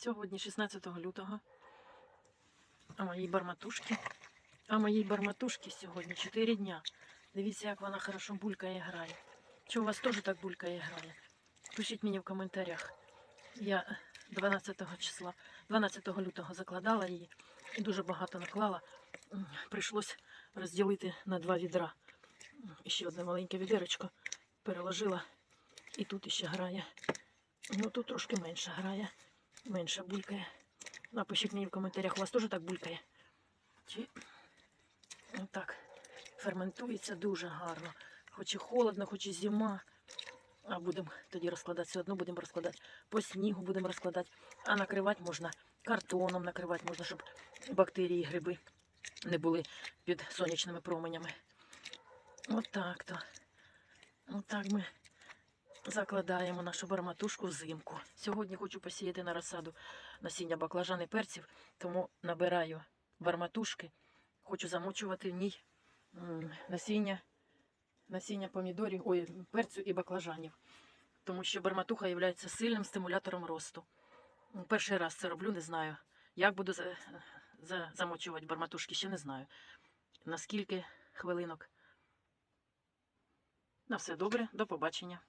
Сьогодні 16 лютого. А моїй барматушки. А моїй барматушки сьогодні 4 дня. Дивіться, як вона хорошо булькає і грає. Чи у вас теж так булькає і грає? Пишіть мені в коментарях. Я 12 числа, 12 лютого закладала її і дуже багато наклала. Прийшлось розділити на два відра. Ще одне маленьке відеречко переложила. І тут ще грає. Ну тут трошки менше грає, менше булькає. Напишіть мені в коментарях, у вас теж так булькає? Чи так ферментується дуже гарно. Хоч і холодно, хоч і зима. А будемо тоді розкладати все одно, будемо розкладати по снігу, будемо розкладати. А накривати можна картоном, накривати можна, щоб бактерії, гриби не були під сонячними променями. Отак то. Отак ми закладаємо нашу барматушку взимку. Сьогодні хочу посіяти на розсаду насіння баклажан і перців, тому набираю барматушки. Хочу замочувати в ній насіння, насіння помідорів, ой, перцю і баклажанів. Тому що барматуха є сильним стимулятором росту. Перший раз це роблю, не знаю. Як буду за, за, замочувати барматушки, ще не знаю. Наскільки хвилинок. На все добре, до побачення.